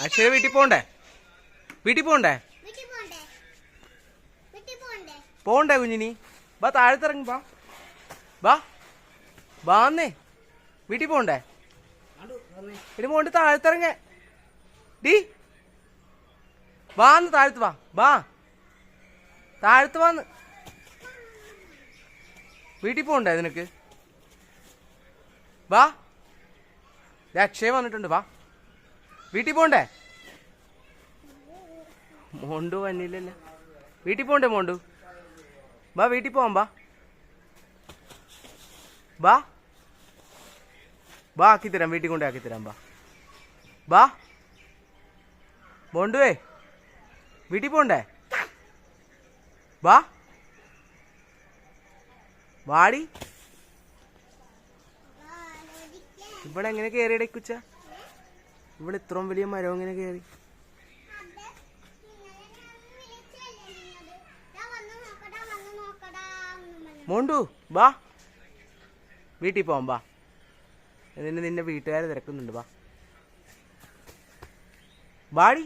അക്ഷര വീട്ടിൽ പോണ്ടേ? വീട്ടിൽ പോണ്ടേ? പോണ്ടേ കുഞ്ഞിനി? ബാ താഴത്തിറങ്ങി ബാ ബാ ബാന്നേ വീട്ടിൽ പോണ്ടേ? ഇനി പോണ്ട് താഴത്തിറങ്ങ. ഡി. വാന്ന് താഴത്ത് വാ. ബാ താഴത്ത് വാന്ന്. വീട്ടിൽ പോണ്ടേ നിനക്ക്? വാ. അക്ഷയ വന്നിട്ടുണ്ട് വാ. വീട്ടിൽ പോണ്ടേ? മോണ്ടു വന്നില്ലല്ല. വീട്ടിൽ പോണ്ടേ മോണ്ടു? ബാ വീട്ടിൽ പോവാം ബാ. ബാ. ബാ ആക്കി തരാം വീട്ടിൽ കൊണ്ടേ ആക്കി തരാം ബാ. ബാ. മോണ്ടുവേ വീട്ടിൽ പോണ്ടേ? ബാ. വാടി. ഇവിടെ എങ്ങനെ കയറിയടേ കുച്ച? ഇവിടെ ഇത്രയും വലിയ മരം ഇങ്ങനെ കയറി. മോണ്ടു ബാ. വീട്ടിൽ പോവാം ബാ. നിന്നെ നിന്റെ വീട്ടുകാരെ തിരക്കുന്നുണ്ട് ബാ. ബാടി.